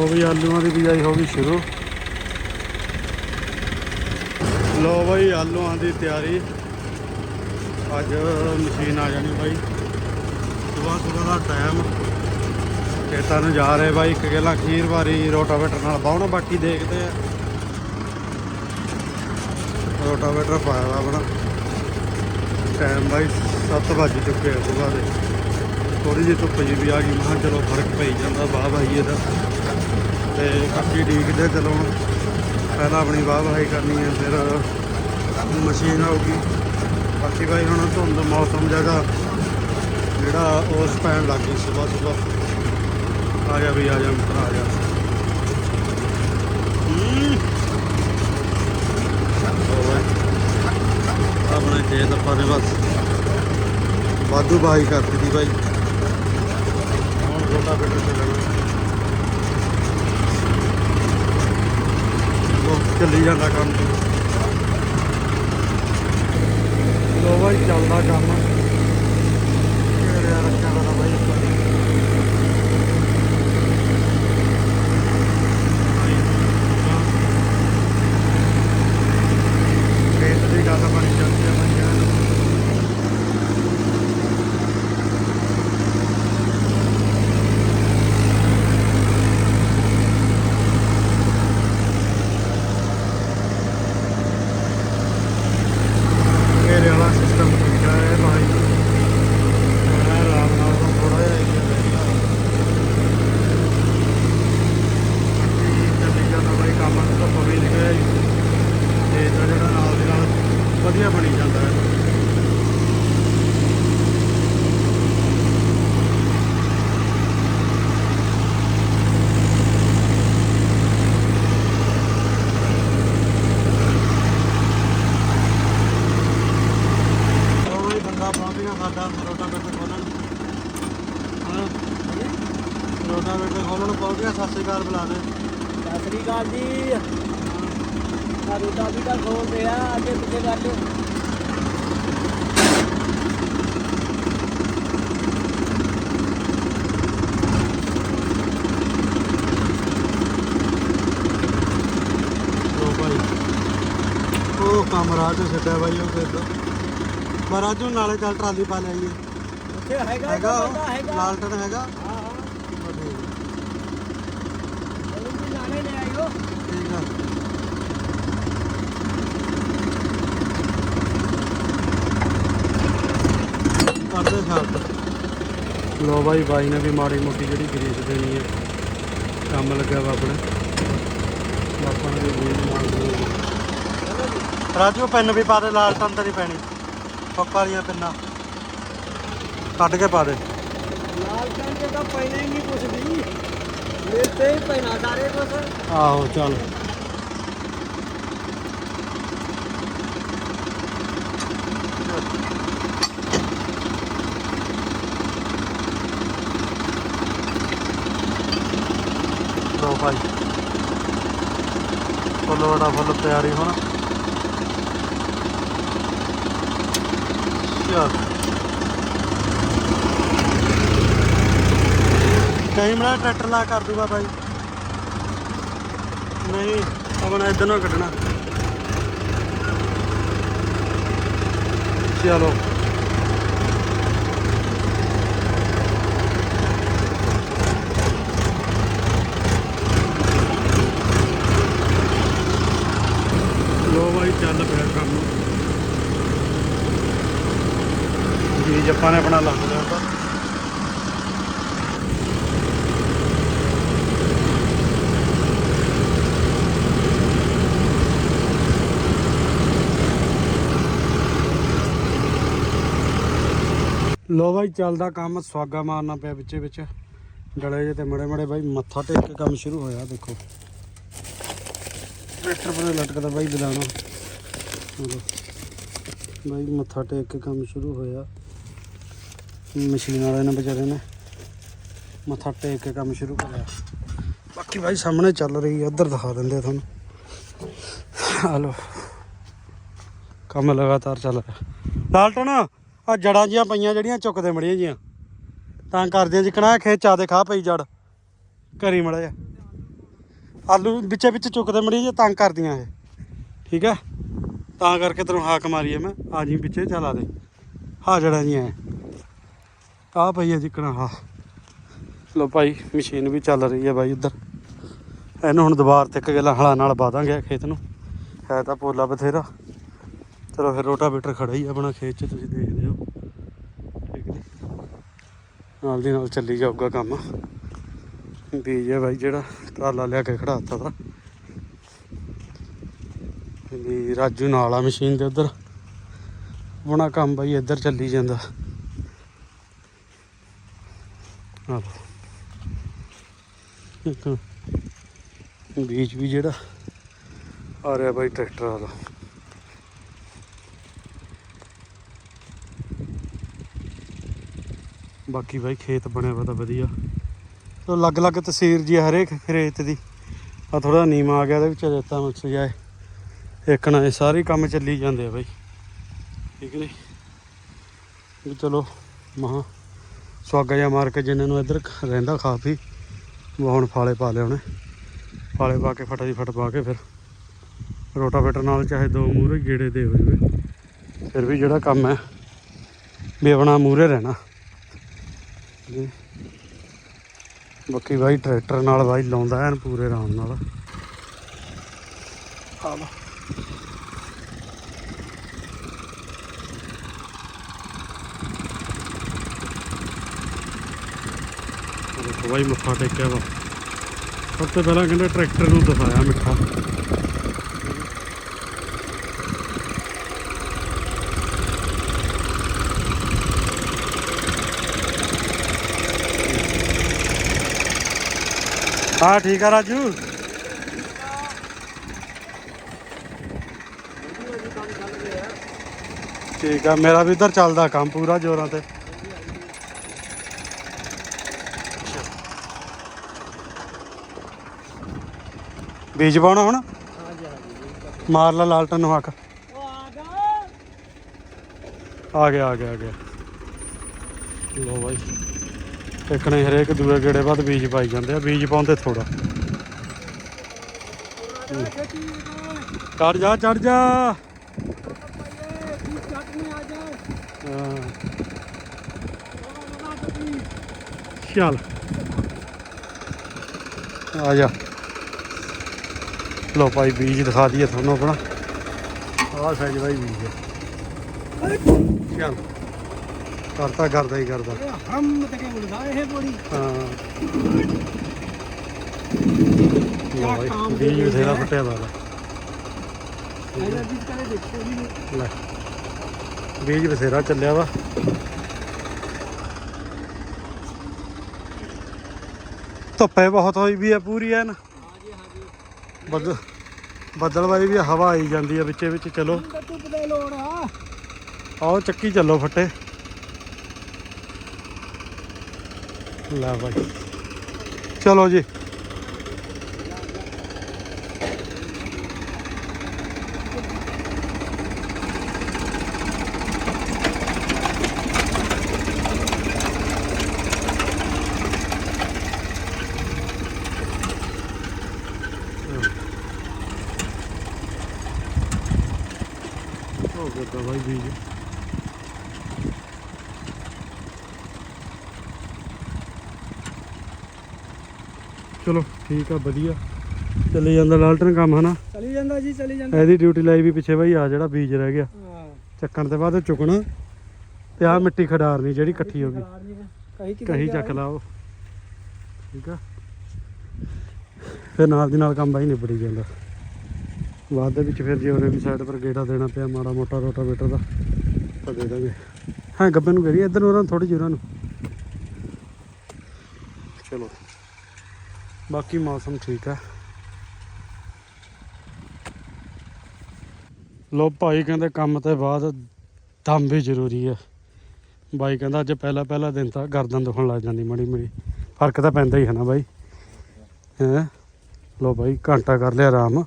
ਉਹ ਵੀ ਆਲੂਆਂ ਦੀ ਬਿਜਾਈ ਹੋ ਗਈ ਸ਼ੁਰੂ। ਲੋ ਬਾਈ ਆਲੂਆਂ ਦੀ ਤਿਆਰੀ। ਅੱਜ ਮਸ਼ੀਨ ਆ ਜਾਣੀ ਬਾਈ। ਸਵੇਰ ਸਵੇਰ ਦਾ ਟਾਈਮ ਖੇਤਾਂ ਨੂੰ ਜਾ ਰਹੇ ਬਾਈ, ਇੱਕ ਗੇਲਾ ਖੀਰ ਵਾਰੀ ਰੋਟਾਵੇਟਰ ਨਾਲ ਬਾਹਣਾ ਬਾਕੀ ਦੇਖਦੇ ਆ। ਰੋਟਾਵੇਟਰ ਪਾਇਆ ਆਪਣਾ। ਟਾਈਮ ਬਾਈ 7 ਵੱਜ ਚੁੱਕੇ ਆ ਸੁਬਾਹ ਦੇ। ਥੋੜੀ ਜਿਹੀ ਧੁੱਪ ਜੀ ਵੀ ਆ ਗਈ ਮਹਾਂ ਚਲੋ ਫ਼ਰਕ ਪਈ ਜਾਂਦਾ ਬਾਹ ਭਾਈ ਇਹਦਾ। ਤੇ ਕਾਫੀ ਡੀਕਦੇ ਚਲੋ ਪਹਿਲਾਂ ਆਪਣੀ ਵਾਹ ਵਾਹੀ ਕਰਨੀ ਹੈ, ਫਿਰ ਮਸ਼ੀਨ ਆਊਗੀ। ਬਾਕੀ ਭਾਈ ਹੁਣ ਧੁੰਦ ਮੌਸਮ ਜਗ੍ਹਾ, ਜਿਹੜਾ ਉਸ ਪੈਣ ਲੱਗ ਗਈ ਸਵੇਰ ਸਵੇਰ ਆ ਜਾ ਵੀ ਆ ਜਾ ਆ ਜਾ। ਆਪਣੇ ਖੇਤ ਆਪਾਂ ਨੇ ਬਸ। ਵਾਧੂ ਬਾਈ ਕਰ ਦਿੱਤੀ ਬਾਈ। ਹੁਣ ਰੋਟਾ ਬੇਟਰ ਚੱਲਣਾ ਉਹ ਚੱਲੀ ਜਾਂਦਾ ਕੰਮ। ਲੋ ਬਾਈ ਚੱਲਦਾ ਕੰਮ ਕਿਹੜਿਆ ਰੱਖਿਆ ਹੋਣਾ ਬਾਈ ਇੱਕ ਵਾਰੀ। ਖੇਤ ਦੀ ਗੱਲ ਬਣੀ ਜਾਂਦੀ ਹੈ ਬੰਦਿਆਂ ਨੂੰ ਮੇਰੇ ਵਾਲਾ ਸਿਸਟਮ ਠੀਕ ਹੈ ਭਾਈ ਮੈਂ ਆਰਾਮ ਨਾਲ ਥੋੜਾ ਜਿਹਾ ਏਰੀਆ ਰਹਿੰਦਾ ਬਾਕੀ ਚੱਲੀ ਜਾਂਦਾ ਬਾਈ ਕੰਮ ਤਾਂ ਪਵੇ ਨਿਕਲਿਆ ਜੀ ਤੇ ਇਹਦਾ ਜਿਹੜਾ ਨਾਲ ਦੇ ਨਾਲ ਵਧੀਆ ਬਣੀ ਜਾਂਦਾ ਹੈ ਉਹ ਵੀ ਬੰਦਾ ਪਹੁੰਚ ਗਿਆ ਸਾਡਾ ਰੋਟਾ ਬੇਟੇ ਖੋਲਣ। ਹਾਂ ਰੋਟਾ ਬੇਟੇ ਖੋਲਣ ਪਹੁੰਚ ਗਿਆ ਸਤਿ ਸ਼੍ਰੀ ਅਕਾਲ ਬੁਲਾ ਦੇ ਸਤਿ ਸ੍ਰੀ ਅਕਾਲ ਜੀ। ਆ ਰੋਟਾ ਵੀ ਤਾਂ ਖੋਲਦੇ ਆ ਅੱਗੇ ਪਿੱਛੇ ਕਰ ਲਿਓ। ਲੋ ਭਾਈ। ਉਹ ਕੰਮ ਰਾਜ ਛੱਡਿਆ ਬਾਈ ਉਹ ਫਿਰ ਪਰ ਅੱਜ ਉਹ ਨਾਲੇ ਚੱਲ ਟਰਾਲੀ ਪਾ ਲਿਆਈਏ ਉੱਥੇ ਹੈਗਾ ਹੈਗਾ ਉਹ? ਹੈਗਾ। ਲਾਲਟਨ ਹੈਗਾ। ਹਾਂ ਹਾਂ। ਬਸ ਠੀਕ ਉਹਨੂੰ ਵੀ ਨਾਲੇ ਲੈ ਆਇਓ। ਆ, ਠੀਕ ਆ। ਕਰਦੇ ਛੱਡ। ਲੋ ਬਾਈ ਬਾਈ ਨੇ ਵੀ ਮਾੜੀ ਮੋਟੀ ਜਿਹੜੀ ਗਰੀਸ ਦੇਣੀ ਹੈ ਕੰਮ ਲੱਗਿਆ ਵਾ ਆਪਣੇ। ਆਪਾਂ ਨੇ ਵੀ ਮਾਰ ਦੇਣੀ ਰਾਜੂ ਪੈਨ ਵੀ ਪਾ ਦੇ ਲਾਲ ਤੰਦਰ ਹੀ ਪੈਣੀ। ਪੱਕਾ ਵਾਲੀਆਂ ਪੈਨਾਂ। ਕੱਢ ਕੇ ਪਾ ਦੇ। ਲਾਲ ਕੰਨ ਤਾਂ ਪੈਣਾ ਹੀ ਨਹੀਂ ਕੁਛ ਵੀ। ਮੇਰੇ ਤੇ ਹੀ ਪੈਣਾ ਸਾਰੇ ਕੁਛ। ਆਹੋ ਚੱਲ। ਲੋ ਭਾਈ। ਫੁੱਲ ਵੜਾ ਫੁੱਲ ਤਿਆਰੀ ਹੁਣ। ਚੱਲ ਕਈ ਮਲਾ ਟਰੈਕਟਰ ਲਾ ਕਰ ਦੂਗਾ ਭਾਈ ਨਹੀਂ, ਆਪਣਾ ਇਧਰ ਨੂੰ ਕੱਢਣਾ। ਚਲੋ। ਲੋ ਬਾਈ, ਚੱਲ ਪਿਆ ਕੰਮ। ਜੀ ਜੱਪਾਂ ਨੇ ਆਪਣਾ ਲੱਗ ਲਿਆ। ਲੋ ਬਾਈ, ਚੱਲਦਾ ਕੰਮ, ਸਵਾਗਾ ਮਾਰਨਾ ਪਿਆ ਵਿੱਚੇ ਵਿੱਚ। ਡਲੇ ਜੇ ਤੇ ਮੜੇ ਮੜੇ ਬਾਈ, ਮੱਥਾ ਟੇਕ ਕੇ ਕੰਮ ਸ਼ੁਰੂ ਹੋਇਆ, ਦੇਖੋ। ਟਰੈਕਟਰ ਪਰ ਲਟਕਦਾ ਬਾਈ ਬਦਾਨਾ ਬਾਈ, ਮੱਥਾ ਟੇਕ ਕੇ ਕੰਮ ਸ਼ੁਰੂ ਹੋਇਆ। ਮਸ਼ੀਨ ਵਾਲੇ ਨੇ ਵਿਚਾਰੇ ਨੇ। ਮੱਥਾ ਟੇਕ ਕੇ ਕੰਮ ਸ਼ੁਰੂ ਕਰਿਆ ਬਾਕੀ ਭਾਈ ਸਾਹਮਣੇ ਚੱਲ ਰਹੀ ਹੈ ਉਧਰ ਦਿਖਾ ਦਿੰਦੇ ਤੁਹਾਨੂੰ। ਆ ਕੰਮ ਲਗਾਤਾਰ ਚੱਲ ਰਿਹਾ। ਲਾਲਟਨ ਆ ਜੜਾਂ ਜੀਆਂ ਪਈਆਂ ਜਿਹੜੀਆਂ ਚੁੱਕਦੇ ਮੜੀਆਂ ਜੀਆਂ ਤਾਂ ਕਰਦਿਆਂ ਜਿਕਣਾ ਖੇਚਾ ਦੇ ਖਾ ਪਈ ਜੜ। ਕਰੀ ਮੜਾ ਜਾ। ਆਲੂ ਵਿੱਚੇ ਵਿੱਚ ਚੁੱਕਦੇ ਮੜੀ ਜੇ ਤੰਗ ਕਰਦੀਆਂ ਇਹ। ਠੀਕ ਹੈ ਤਾਂ ਕਰਕੇ ਤੈਨੂੰ ਹਾਕ ਮਾਰੀ ਹੈ ਮੈਂ। ਆ ਜੀ ਪਿੱਛੇ ਚਲਾ ਦੇ। ਹਾਜੜਾ ਜੀਆਂ ਆ ਪਈ ਹੈ ਜਿੱਕਣਾ ਹਾਂ ਲੋ ਭਾਈ, ਮਸ਼ੀਨ ਵੀ ਚੱਲ ਰਹੀ ਹੈ ਬਾਈ ਉੱਧਰ ਇਹਨੂੰ ਹੁਣ ਦੁਬਾਰ ਤੇ ਇੱਕ ਗੱਲਾਂ ਹਲਾ ਨਾਲ ਪਾ ਦਾਂਗੇ ਖੇਤ ਨੂੰ। ਹੈ ਤਾਂ ਪੋਲਾ ਬਥੇਰਾ। ਚਲੋ ਫਿਰ ਰੋਟਾਵੇਟਰ ਖੜਾ ਹੀ ਆ ਆਪਣਾ ਖੇਤ 'ਚ, ਤੁਸੀਂ ਦੇਖਦੇ ਹੋ। ਠੀਕ ਨੀ? ਨਾਲ ਦੀ ਨਾਲ ਚੱਲੀ ਜਾਊਗਾ ਕੰਮ। ਬੀਜ ਹੈ ਬਾਈ ਜਿਹੜਾ, ਟਰਾਲਾ ਲਿਆ ਕੇ ਖੜਾਤਾ ਤਾ। ਵੀ ਰਾਜੂ ਨਾਲ ਆ ਮਸ਼ੀਨ ਦੇ ਉਧਰ। ਆਪਣਾ ਕੰਮ ਬਾਈ ਇੱਧਰ ਚੱਲੀ ਜਾਂਦਾ। ਆਹ ਇੱਕ ਬੀਜ ਵੀ ਜਿਹੜਾ ਆ ਰਿਹਾ ਬਾਈ ਟਰੈਕਟਰ ਵਾਲਾ ਬਾਕੀ ਬਾਈ ਖੇਤ ਬਣਿਆ ਵਾ ਤਾਂ ਵਧੀਆ। ਤੋ ਅਲੱਗ ਅਲੱਗ ਤਸਵੀਰ ਜੀ ਹਰੇਕ ਖੇਤ ਦੀ। ਆ ਥੋੜਾ ਨੀਮ ਆ ਗਿਆ ਇਹਦੇ ਵਿੱਚ, ਰੇਤਾ ਮਿਕਸ ਜਾਏ ਇੱਕ ਨਾ ਇਹ ਸਾਰੇ ਕੰਮ ਚੱਲੀ ਜਾਂਦੇ ਆ ਬਾਈ। ਠੀਕ ਨਹੀਂ ਵੀ ਚਲੋ, ਮਹਾ ਸਵਾਗਾ ਜਿਹਾ ਮਾਰ ਕੇ ਜਿੰਨਾਂ ਨੂੰ ਇੱਧਰ ਰਹਿੰਦਾ ਖਾ ਪੀ ਉਹ ਹੁਣ ਫਾਲੇ ਪਾ ਲਿਆ ਉਹਨੇ। ਫਾਲੇ ਪਾ ਕੇ ਫਟਾ ਜੀ ਫਟ ਪਾ ਕੇ ਫਿਰ ਰੋਟਾਵੇਟਰ ਨਾਲ ਚਾਹੇ ਦੋ ਮੂਹਰੇ ਗੇੜੇ ਦੇ ਹੋ ਜਵੇ। ਫਿਰ ਵੀ ਜਿਹੜਾ ਕੰਮ ਹੈ, ਵੀ ਆਪਣਾ ਮੂਹਰੇ ਰਹਿਣਾ। ਜੀ। ਬਾਕੀ ਬਾਈ ਟਰੈਕਟਰ ਨਾਲ ਬਾਈ ਲਾਉਂਦਾ ਐਨ ਪੂਰੇ ਆਰਾਮ ਨਾਲ। ਆਹ ਦੇਖੋ ਬਾਈ ਮੱਥਾ ਟੇਕਿਆ ਵਾ। ਸਭ ਤੋਂ ਪਹਿਲਾਂ ਕਹਿੰਦੇ ਟਰੈਕਟਰ ਨੂੰ ਦਿਖਾਇਆ ਮਿੱਠਾ। ਹਾਂ, ਠੀਕ ਆ ਰਾਜੂ। ਠੀਕ ਆ, ਮੇਰਾ ਵੀ ਇੱਧਰ ਚੱਲਦਾ ਕੰਮ ਪੂਰਾ ਜ਼ੋਰਾਂ ਤੇ। ਬੀਜ ਪਾਉਣਾ ਹੁਣ? ਮਾਰ ਲਾ ਲਾਲਟਨ ਨੂੰ ਹੱਕ ਆ ਗਿਆ। ਆ ਗਿਆ ਆ ਗਿਆ ਲੋ ਬਾਈ। ਨੇ ਹਰੇਕ ਦੂਏ ਗੇੜੇ ਬਾਅਦ ਬੀਜ ਪਾਈ ਜਾਂਦੇ ਆ। ਬੀਜ ਪਾਉਂਦੇ ਥੋੜਾ ਚੜ ਜਾ ਚੜ ਜਾ ਚੱਲ। ਆ ਜਾ। ਲੋ ਭਾਈ ਬੀਜ ਦਿਖਾ ਦਈਏ ਤੁਹਾਨੂੰ ਆਪਣਾ। ਆਹ ਸਾਈਜ਼ ਬਾਈ ਬੀਜ ਹੈ। ਚੱਲ। ਕਰਤਾ ਕਰਦਾ ਹੀ ਕਰਦਾ। ਹਮ ਤੇ ਕੇ ਬੁਲਦਾ ਇਹ ਬੋੜੀ ਹਾਂ ਲੋ ਭਾਈ ਬੀਜ ਬਥੇਰਾ ਫਟਿਆ ਦਾ ਲੈ ਬੀਜ ਬਥੇਰਾ ਚੱਲਿਆ ਵਾ। ਧੁੱਪੇ ਬਹੁਤ ਹੋਈ ਵੀ ਆ ਪੂਰੀ ਐਨ। ਬੱਦਲ ਬੱਦਲਵਾਈ ਵੀ ਹਵਾ ਆਈ ਜਾਂਦੀ ਆ ਵਿੱਚੇ ਵਿੱਚ, ਚਲੋ। ਧੁੱਪ ਦੇ ਲੋੜ ਆ ਆਓ, ਚੱਕੀ ਚੱਲੋ ਫੱਟੇ। ਲੈ ਭਾਈ ਚਲੋ ਜੀ ਹੋ ਗਿਆ ਤਾਂ ਭਾਈ ਬੀਜ ਚਲੋ ਠੀਕ ਆ ਵਧੀਆ। ਚੱਲੀ ਜਾਂਦਾ ਲਾਲਟਨ ਕੰਮ ਹਨਾ? ਚਲੀ ਜਾਂਦਾ ਜੀ ਚਲੀ ਜਾਂਦਾ। ਇਹਦੀ ਡਿਊਟੀ ਲਾਈ ਵੀ ਪਿੱਛੇ ਬਾਈ ਆ ਜਿਹੜਾ ਬੀਜ ਰਹਿ ਗਿਆ। ਹਾਂ। ਚੱਕਣ ਤੇ ਬਾਅਦ ਚੁੱਕਣਾ। ਤੇ ਆ ਮਿੱਟੀ ਖਡਾਰਨੀ ਜਿਹੜੀ ਇਕੱਠੀ ਹੋ ਗਈ। ਕਹੀ ਚੱਕ ਲਾ ਉਹ। ਠੀਕ ਆ। ਫਿਰ ਨਾਲ ਦੀ ਨਾਲ ਕੰਮ ਬਾਈ ਨਿਬੜੀ ਜਾਂਦਾ। ਬਾਅਦ ਦੇ ਵਿੱਚ ਫਿਰ ਜੇ ਉਹਨੇ ਵੀ ਸਾਈਡ ਪਰ ਗੇੜਾ ਦੇਣਾ ਪਿਆ ਮਾੜਾ ਮੋਟਾ ਰੋਟਾਵੇਟਰ ਦਾ ਤਾਂ ਦੇ ਦਾਂਗੇ। ਹਾਂ ਗੱਬੇ ਨੂੰ ਕਰੀ ਇੱਧਰ ਨੂੰ ਉਹਨਾਂ ਥੋੜੀ ਜਿਹੀ ਉਹਨਾਂ ਨੂੰ। ਚਲੋ। ਬਾਕੀ ਮੌਸਮ ਠੀਕ ਆ। ਲੋ ਭਾਈ ਕਹਿੰਦੇ ਕੰਮ ਤੇ ਬਾਅਦ ਦਮ ਵੀ ਜ਼ਰੂਰੀ ਹੈ ਬਾਈ ਕਹਿੰਦਾ ਅੱਜ ਪਹਿਲਾ ਪਹਿਲਾ ਦਿਨ ਤਾਂ ਗਰਦਨ ਦੁਖਣ ਲੱਗ ਜਾਂਦੀ ਮੜੀ ਮੜੀ। ਫ਼ਰਕ ਤਾਂ ਪੈਂਦਾ ਹੀ ਹੈ ਨਾ ਬਾਈ। ਹੈ? ਲੋ ਬਾਈ ਘੰਟਾ ਕਰ ਲਿਆ ਆਰਾਮ।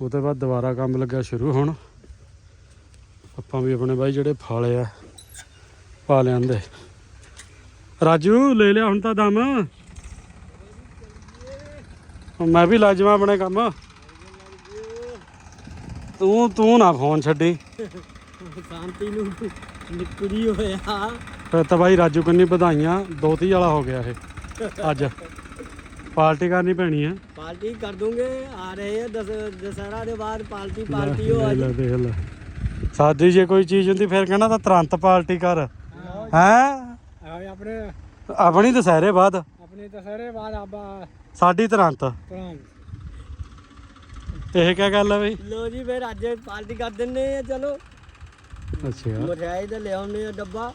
ਉਹ ਤੋਂ ਬਾਅਦ ਦੁਬਾਰਾ ਕੰਮ ਲੱਗਿਆ ਸ਼ੁਰੂ ਹੁਣ। ਆਪਾਂ ਵੀ ਆਪਣੇ ਬਾਈ ਜਿਹੜੇ ਫਾਲੇ ਆ, ਪਾ ਲਿਆਂਦੇ। ਰਾਜੂ ਲੈ ਲਿਆ ਹੁਣ ਤਾਂ ਦਮ। ਮੈਂ ਵੀ ਲਾਜਮਾ ਆਪਣੇ ਕੰਮ। ਤੂੰ ਤੂੰ ਨਾ ਫੋਨ ਛੱਡੀ। ਸ਼ਾਂਤੀ ਨੂੰ ਨਿਕਲੀ ਹੋਇਆ। ਫਿਰ ਤਾਂ ਬਾਈ ਰਾਜੂ ਕੰਨੀ ਵਧਾਈਆਂ ਦੋਤੀ ਵਾਲਾ ਹੋ ਗਿਆ ਇਹ। ਅੱਜ। ਪਾਰਟੀ ਕਰਨੀ ਪੈਣੀ ਹੈ। ਪਾਰਟੀ ਕਰ ਦੂੰਗੇ ਆ ਰਹੇ ਆ ਦਸ ਦਸਹਿਰਾ ਦੇ ਬਾਅਦ ਪਾਰਟੀ ਪਾਰਟੀ ਹੋ ਅੱਜ। ਦੇਖ ਲੈ। ਸਾਦੀ ਜੇ ਕੋਈ ਚੀਜ਼ ਹੁੰਦੀ ਫਿਰ ਕਹਿਣਾ ਤਾਂ ਤੁਰੰਤ ਪਾਰਟੀ ਕਰ। ਹੈ। ਆਪਣੇ ਆਪਣੀ ਦੁਸਹਿਰੇ ਬਾਅਦ। ਆਪਣੇ ਦਸਹਿਰੇ ਬਾਅਦ ਆਬਾ ਸਾਡੀ ਤੁਰੰਤ। ਇਹ ਕੀ ਗੱਲ ਹੈ ਬਈ? ਲੋ ਜੀ ਫਿਰ ਅੱਜ ਪਾਰਟੀ ਕਰ ਦਿੰਨੇ ਆ ਚਲੋ। ਅੱਛਾ। ਮਠਿਆਈ ਤੇ ਲਿਆਉਣੇ ਆ ਡੱਬਾ।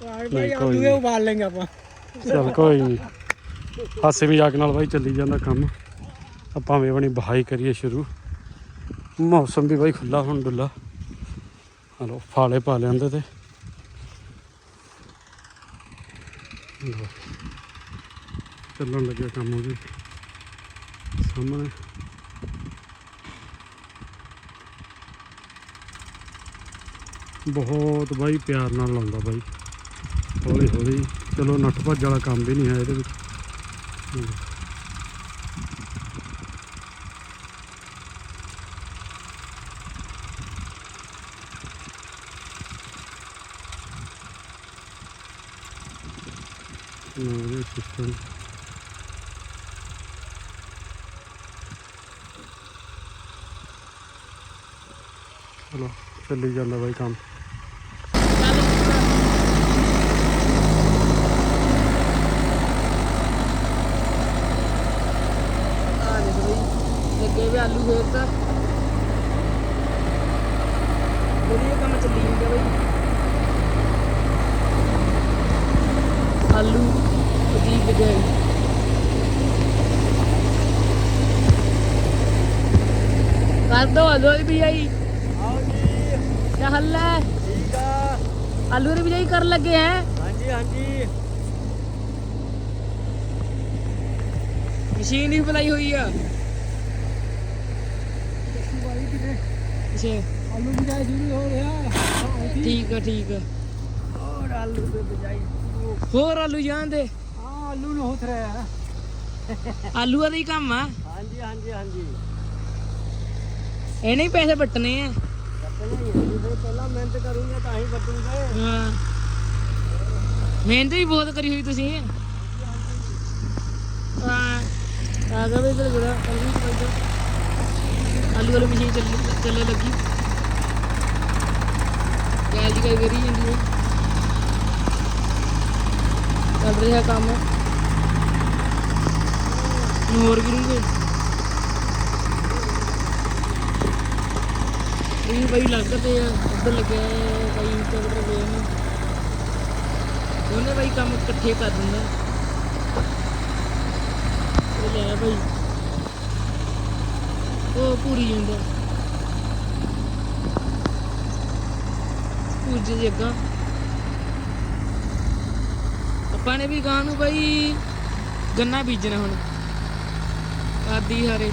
ਕੋਈ ਨਹੀਂ। ਉਬਾਲ ਲੈਂਗੇ ਆਪਾਂ। ਚਲ ਕੋਈ ਨਹੀਂ। ਹਾਸੇ ਮਜ਼ਾਕ ਨਾਲ ਬਾਈ ਚੱਲੀ ਜਾਂਦਾ ਕੰਮ। ਆਪਾਂ ਵੀ ਆਪਣੀ ਬਹਾਈ ਕਰੀਏ ਸ਼ੁਰੂ। ਮੌਸਮ ਵੀ ਬਾਈ ਖੁੱਲਾ ਹੁਣ ਡੁੱਲਾ ਹਲੋ ਫਾਲੇ ਪਾ ਲਿਆਂਦੇ ਤੇ। ਚੱਲਣ ਲੱਗਿਆ ਕੰਮ ਉਹ ਵੀ ਸਾਹਮਣੇ ਬਹੁਤ ਬਾਈ ਪਿਆਰ ਨਾਲ ਲਾਉਂਦਾ ਬਾਈ। ਹੌਲੀ ਹੌਲੀ। ਚਲੋ ਨੱਠ ਭੱਜ ਵਾਲਾ ਕੰਮ ਵੀ ਨਹੀਂ ਹੈ ਇਹਦੇ ਵਿੱਚ। ਹਮ। ਮੇਰੇ ਸਿਸਟਮ ਚੱਲੀ ਜਾਂਦਾ ਬਾਈ ਕੰਮ। ਲੱਗੇ ਵੀ ਆਲੂ ਫੇਰ ਤਾਂ। ਵਧੀਆ ਕੰਮ ਚੱਲੀ ਜਾਂਦਾ ਬਈ। ਆਲੂ ਦੀ ਗਜਾਈ ਕਰ ਦੋ ਆਲੂ ਦੀ ਬਿਜਾਈ ਜੀ ਕੀ ਹੱਲ ਹੈ? ਠੀਕ ਆ। ਆਲੂ ਦੀ ਬਿਜਾਈ ਕਰਨ ਲੱਗੇ ਹੈ। ਹਾਂਜੀ ਹਾਂਜੀ। ਮਸ਼ੀਨ ਹੀ ਬੁਲਾਈ ਹੋਈ ਆ। ਅੱਛਾ। ਆਲੂ ਬਿਜਾਈ ਸ਼ੁਰੂ ਹੋ ਰਿਹਾ ਠੀਕ ਆ ਠੀਕ ਆ। ਹੋਰ ਆਲੂ ਦੇ ਬਿਜਾਈ ਹੋਰ ਆਲੂ ਜਾਂਦੇ ਆ ਆਲੂ ਨੂੰ ਹੋਤ ਰਿਹਾ ਆਲੂਆਂ ਦਾ ਹੀ ਕੰਮ ਆ। ਹਾਂਜੀ ਹਾਂਜੀ ਹਾਂਜੀ। ਇਹਨੇ ਹੀ ਪੈਸੇ ਵੱਟਣੇ ਆ। ਪਹਿਲਾਂ ਮਿਹਨਤ ਕਰੂੰਗੇ ਤਾਂ ਹੀ। ਵੱਟੂਗੇ ਹਾਂ ਮਿਹਨਤ ਵੀ ਬਹੁਤ ਕਰੀ ਹੋਈ ਤੁਸੀਂ। ਹਾਂ। ਆ ਗਿਆ ਇਧਰ ਬੜਾ ਆਲੂ ਚੱਲਦਾ ਵਾਲੀ ਮਸ਼ੀਨ ਚੱਲ ਚੱਲੇ ਲੱਗੀ। ਗੈਲ ਦੀ ਕਈ ਕਰੀ ਜਾਂਦੀ ਹੈ। ਚੱਲ ਰਿਹਾ ਕੰਮ। ਹੁਣ ਹੋਰ ਕਰੂੰਗੇ ਇਹ ਬਈ ਲੱਗਦੇ ਆ, ਉੱਧਰ ਲੱਗਿਆ ਬਈ ਚੱਲ ਰਹੇ ਨੇ। ਉਹਨੇ ਬਈ ਕੰਮ ਇਕੱਠੇ ਕਰ ਦਿੰਦਾ। ਉਹ ਲੈ ਬਈ। ਉਹ ਪੂਰੀ ਜਾਂਦਾ। ਪੂਜ ਦੀ ਅੱਗਾ। ਆਪਾਂ ਨੇ ਵੀ ਗਾਂ ਨੂੰ ਬਈ ਗੰਨਾ ਬੀਜਣਾ ਹੁਣ। ਆਦੀ ਹਰੇ।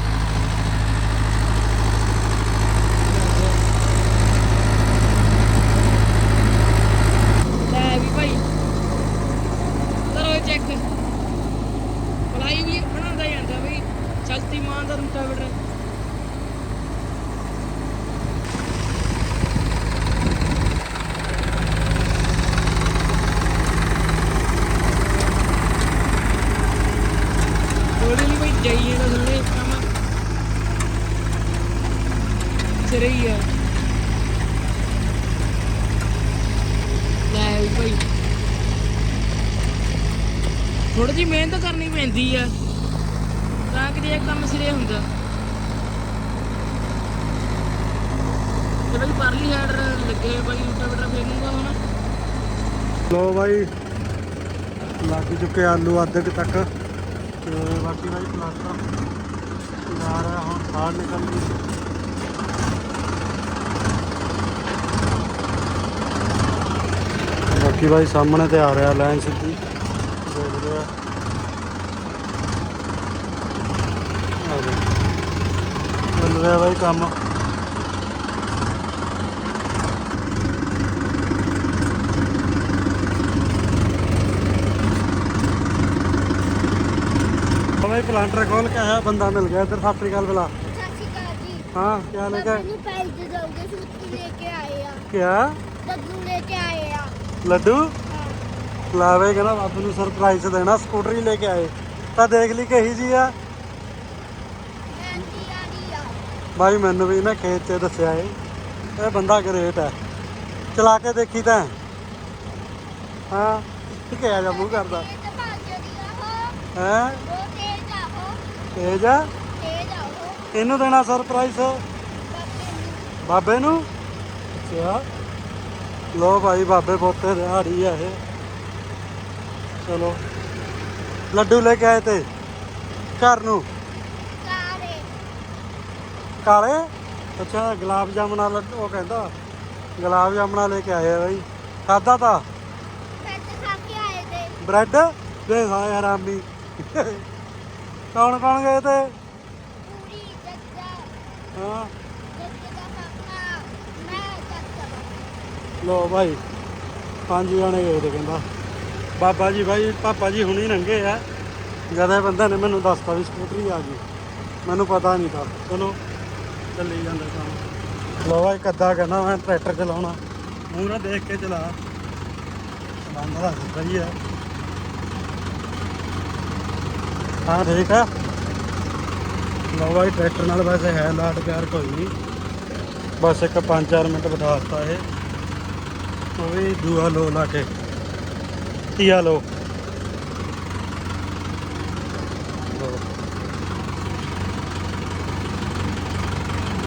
ਲੈ ਵੀ ਕੋਈ ਲੈ ਵੀ ਭਾਈ ਕਰੋ ਚੈੱਕ ਪਲਾਈ ਵੀ ਬਣਾਉਂਦਾ ਜਾਂਦਾ ਬਈ ਚਲਤੀ ਮਾਨ ਦਾ ਰੂਟਾ ਬਿਟਰ ਥੋੜੀ ਨਹੀਂ ਬਈ ਜਾਈਏ ਤਾਂ ਥੱਲੇ ਕੰਮ ਸਿਰੇ ਹੀ ਆ ਲੈ ਵੀ ਭਾਈ ਥੋੜੀ ਜਿਹੀ ਮਿਹਨਤ ਕਰਨੀ ਪੈਂਦੀ ਆ। ਤਾਂ ਕਿ ਇਹ ਕੰਮ ਸਿਰੇ ਹੁੰਦਾ। ਤੇ ਬਈ ਪਰਲੀ ਹੈਡ ਲੱਗੇ ਬਈ ਰੂਟਾ ਬਿਟਰ ਹੁਣ। ਲੋ ਬਾਈ, ਲੱਗ ਚੁੱਕੇ ਆਲੂ ਅੱਧੇ ਤੱਕ। ਤੇ ਬਾਕੀ ਬਾਈ ਪਲਾਸਟਰ ਜਾ ਰਿਹਾ ਹੁਣ ਸਾੜ ਨਿਕਲ ਗਈ ਬਾਕੀ ਬਾਈ ਸਾਹਮਣੇ ਤੇ ਆ ਰਿਹਾ ਲਾਈਨ ਸਿੱਧੀ। ਪਲਾਂਟਰ ਕੋਲ ਕੇ ਆਇਆ ਬੰਦਾ ਮਿਲ ਗਿਆ ਇੱਧਰ ਸਤਿ ਸ੍ਰੀ ਅਕਾਲ ਬਲਾ। ਹਾਂ ਕੀ ਹਾਲ ਹੈ ਮੈਨੂੰ ਪੈਸੇ ਦੋਗੇ ਸੂਟ ਲੈ ਕੇ ਆਏ ਆ। ਕੀ ਲੱਡੂ ਲੈ ਕੇ ਆਏ ਆ। ਲੱਡੂ? ਲਾਵੇ ਕਹਿੰਦਾ ਬਾਬੂ ਨੂੰ ਸਰਪ੍ਰਾਈਜ਼ ਦੇਣਾ ਸਕੂਟਰੀ ਲੈ ਕੇ ਆਏ। ਤਾਂ ਦੇਖ ਲਈ ਕਹੀ ਜੀ ਆ। ਆਂਟੀ ਬਾਈ, ਮੈਨੂੰ ਵੀ ਨਾ ਖੇਤ 'ਚ ਦੱਸਿਆ ਏ, ਇਹ ਬੰਦਾ ਗ੍ਰੇਟ ਹੈ ਚਲਾ ਕੇ ਦੇਖੀ ਤਾਂ। ਹਾਂ, ਠੀਕ ਹੈ ਜਾ, ਮੂੰਹ ਕਰਦਾ। ਹੈ? ਤੇਜ਼ ਆ? ਇਹਨੂੰ ਦੇਣਾ ਸਰਪ੍ਰਾਈਜ਼ ਬਾਬੇ ਨੂੰ? ਅੱਛਾ। ਲੋ ਭਾਈ ਬਾਬੇ ਪੋਤੇ ਦਿਹਾੜੀ ਆ ਇਹ। ਚਲੋ। ਲੱਡੂ ਲੈ ਕੇ ਆਏ ਤੇ। ਘਰ ਨੂੰ? ਕਾਰੇ ਕਾਲੇ? ਅੱਛਾ ਗੁਲਾਬ ਜਾਮਣਾ ਲੱਡੂ ਉਹ ਕਹਿੰਦਾ। ਗੁਲਾਬ ਜਾਮਣਾ ਲੈ ਕੇ ਆਏ ਆ ਬਈ। ਖਾਦਾ ਤਾਂ? ਪੈਸੇ ਖਾ ਕੇ ਆਏ ਤੇ। ਬ੍ਰੈਡ? ਦੇ ਹਾਏ ਹਰਾਮੀ। ਕੌਣ ਕੌਣ ਗਏ ਤੇ? ਪੂਰੀ ਜੱਜਾ। ਹਾਂ। ਜੱਜੇ ਦਾ ਪਾਪਾ। ਮੈਂ ਜੱਜਾ ਲੋ ਭਾਈ ਪੰਜ ਜਣੇ ਗਏ ਤੇ ਕਹਿੰਦਾ। ਬਾਬਾ ਜੀ ਭਾਈ ਪਾਪਾ ਜੀ ਹੁਣੀ ਨੰਗੇ ਆ। ਜਦ ਇਹ ਬੰਦੇ ਨੇ ਮੈਨੂੰ ਦੱਸਤਾ ਵੀ ਸਕੂਟਰੀ ਆ ਗਈ। ਮੈਨੂੰ ਪਤਾ ਨਹੀਂ ਤਾਂ। ਚਲੋ, ਚੱਲੀ ਜਾਂਦਾ ਕੰਮ। ਲੋ ਭਾਈ ਕੱਦਾ ਕਹਿੰਦਾ ਮੈਂ ਟਰੈਕਟਰ ਚਲਾਉਣਾ। ਮੂੰਹ ਨਾ ਦੇਖ ਕੇ ਚਲਾ। ਚਲਾਉਂਦਾ ਤਾਂ ਸਹੀ ਆ। ਹਾਂ, ਠੀਕ ਆ। ਲੋ ਭਾਈ ਟਰੈਕਟਰ ਨਾਲ ਵੈਸੇ ਹੈ ਲਾਟ ਪਿਆਰ ਕੋਈ ਨਹੀਂ। ਬਸ ਇੱਕ 5-4 ਮਿੰਟ ਬਿਠਾ ਦਿੱਤਾ ਇਹ। ਉਹ ਵੀ ਦੂਆ ਲੋ ਲਾ ਕੇ। ਤੀਆ ਲੋ ਲੋ।